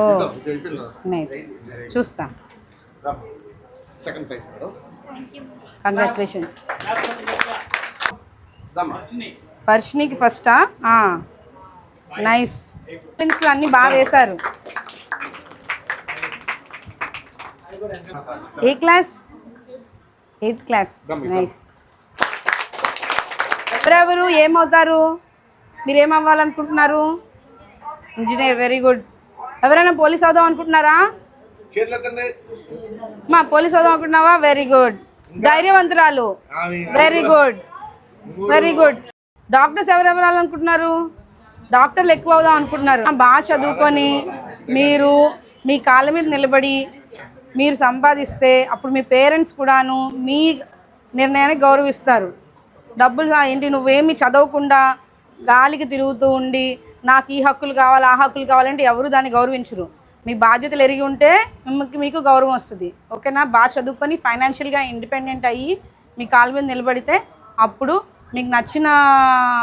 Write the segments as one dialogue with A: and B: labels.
A: ఓ nice చూస్తా
B: second prize madam.
A: Congratulations ఫస్టా nice pencil అన్నీ బాగా వేశారు. ఏ క్లాస్? Eighth class. నైస్ ఎవరెవరు ఏమవుతారు? మీరు ఏమవ్వాలనుకుంటున్నారు ఇంజనీర్ వెరీ గుడ్ ఎవరైనా పోలీస్ అవుదాం అనుకుంటున్నారా? మా పోలీస్ అవుదాం అనుకుంటున్నావా? Very good ధైర్యవంతురాలు. Very good very good doctors ఎవరెవరు అవ్వాలనుకుంటున్నారు డాక్టర్లు ఎక్కువ అవుదాం అనుకుంటున్నారు. బాగా చదువుకొని మీరు మీ కాళ్ళ మీద నిలబడి మీరు సంపాదిస్తే అప్పుడు మీ పేరెంట్స్ కూడాను మీ నిర్ణయానికి గౌరవిస్తారు. డబ్బులు ఏంటి? నువ్వేమి చదవకుండా గాలికి తిరుగుతూ ఉండి నాకు ఈ హక్కులు కావాలి ఆ హక్కులు కావాలంటే ఎవరు దాన్ని గౌరవించరు. మీ బాధ్యతలు ఎరిగి ఉంటే మిమ్మల్ని మీకు గౌరవం వస్తుంది. ఓకేనా? బాగా చదువుకొని ఫైనాన్షియల్గా ఇండిపెండెంట్ అయ్యి మీ కాలు మీద నిలబడితే అప్పుడు మీకు నచ్చిన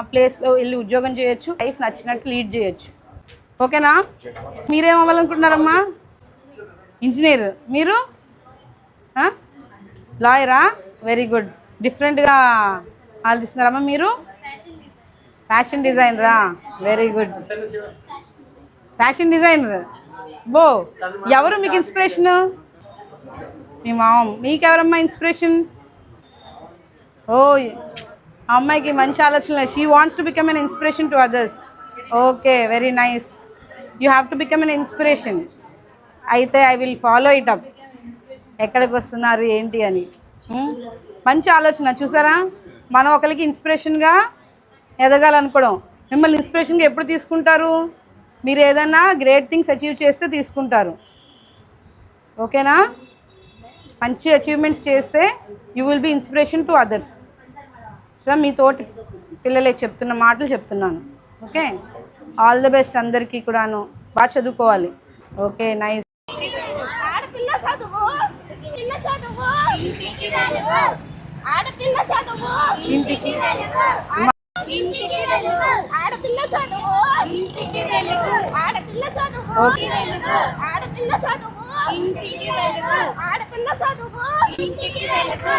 A: ప్లేస్లో వెళ్ళి ఉద్యోగం చేయొచ్చు లైఫ్ నచ్చినట్టు లీడ్ చేయొచ్చు. ఓకేనా? మీరేం అవ్వాలనుకుంటున్నారమ్మా ఇంజనీర్. మీరు? లాయరా? వెరీ గుడ్ డిఫరెంట్గా ఆలోచిస్తున్నారమ్మా మీరు? ఫ్యాషన్ డిజైనరా వెరీ గుడ్ ఫ్యాషన్ డిజైనర్ బో ఎవరు మీకు ఇన్స్పిరేషన్ మీ మామ మీకెవరమ్మా ఇన్స్పిరేషన్ ఓ అమ్మాయికి మంచి ఆలోచన she wants to become an inspiration to others okay very nice you have to become an inspiration అయితే I will follow it up ఎక్కడికి వస్తున్నారు ఏంటి అని? Hmm? మంచి ఆలోచన చూసారా? మనం ఒకరికి ఇన్స్పిరేషన్గా ఎదగాలనుకోవడం. మిమ్మల్ని ఇన్స్పిరేషన్గా ఎప్పుడు తీసుకుంటారు? మీరు ఏదైనా గ్రేట్ థింగ్స్ అచీవ్ చేస్తే తీసుకుంటారు. ఓకేనా? మంచి అచీవ్మెంట్స్ చేస్తే you will be inspiration to others. So మీ తోటి పిల్లలే చెప్తున్న మాటలు చెప్తున్నాను. ఓకే? ఆల్ ది బెస్ట్ అందరికీ కూడాను. బాగా చదువుకోవాలి. Okay nice.
C: ఇంటికి వెలుగు ఆడపిల్ల చదువు ఇంటికి వెలుగు. ఆడపిల్ల చదువు వెలుగు. ఆడపిల్ల చదువు ఇంటికి వెలుగు. ఆడపిల్ల చదువు ఇంటికి వెలుగు.